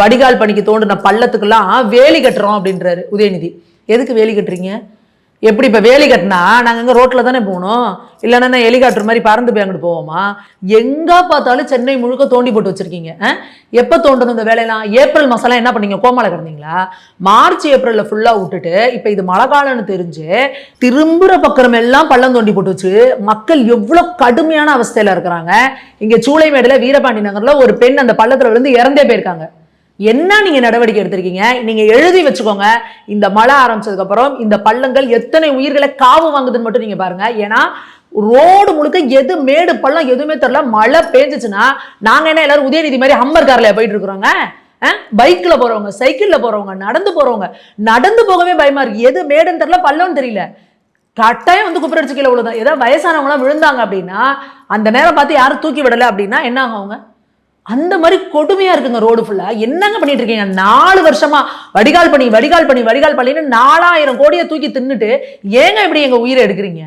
வடிகால் பணிக்கு தோண்டின பள்ளத்துக்கெல்லாம் வேலி கட்டுறோம் அப்படின்றாரு உதயநிதி. எதுக்கு வேலி கட்டுறீங்க? எப்படி இப்போ வேலி கட்டினா நாங்கள் எங்கே ரோட்டில் தானே போகணும்? இல்லைன்னா ஹெலிகாப்டர் மாதிரி பறந்து போய் அங்கிட்டு போவோமா? எங்கே பார்த்தாலும் சென்னை முழுக்க தோண்டி போட்டு வச்சுருக்கீங்க எப்போ தோண்டணும் இந்த வேலையெல்லாம்? ஏப்ரல் மாதம்லாம் என்ன பண்ணீங்க? கோமால கிடந்தீங்களா? மார்ச் ஏப்ரலில் ஃபுல்லாக விட்டுட்டு இப்போ இது மழை காலம்னு தெரிஞ்சு திரும்புகிற பக்கம் எல்லாம் பள்ளம் தோண்டி போட்டு வச்சு மக்கள் எவ்வளோ கடுமையான அவஸ்தையில் இருக்கிறாங்க. இங்கே சூளைமேடில் வீரபாண்டி நகரில் ஒரு பெண் அந்த பள்ளத்தில் விழுந்து இறந்தே போயிருக்காங்க. என்ன நீங்கள் நடவடிக்கை எடுத்திருக்கீங்க? நீங்கள் எழுதி வச்சுக்கோங்க. இந்த மழை ஆரம்பிச்சதுக்கப்புறம் இந்த பள்ளங்கள் எத்தனை உயிர்களை காவு வாங்குதுன்னு மட்டும் நீங்கள் பாருங்கள் ஏன்னா ரோடு முழுக்க எது மேடு பள்ளம் எதுவுமே தெரில மழை பேஞ்சிச்சுன்னா நாங்கள் என்ன எல்லாரும் உதயநிதி மாதிரி ஹம்மர் காரில் போயிட்டு இருக்கிறோங்க. பைக்கில் போகிறவங்க சைக்கிளில் போகிறவங்க நடந்து போகிறவங்க நடந்து போகவே பயமா இருக்கு. எது மேடுன்னு தெரில பள்ளம்னு தெரியல. கட்டாயம் வந்து குப்புரடிச்சு கீழே விழுதான் ஏதாவது வயசானவங்களாம் விழுந்தாங்க அப்படின்னா அந்த நேரம் பார்த்து யாரும் தூக்கி விடலை அப்படின்னா என்ன ஆகும் அவங்க? அந்த மாதிரி கொடுமையா இருக்குங்க ரோடு ஃபுல்லா என்னங்க பண்ணிட்டு இருக்கீங்க? நாலு வருஷமா வடிகால் பண்ணி வடிகால் பண்ணி வடிகால் பண்ணின்னு நாலாயிரம் கோடியை தூக்கி தின்னுட்டு ஏங்க இப்படி எங்க உயிரை எடுக்கிறீங்க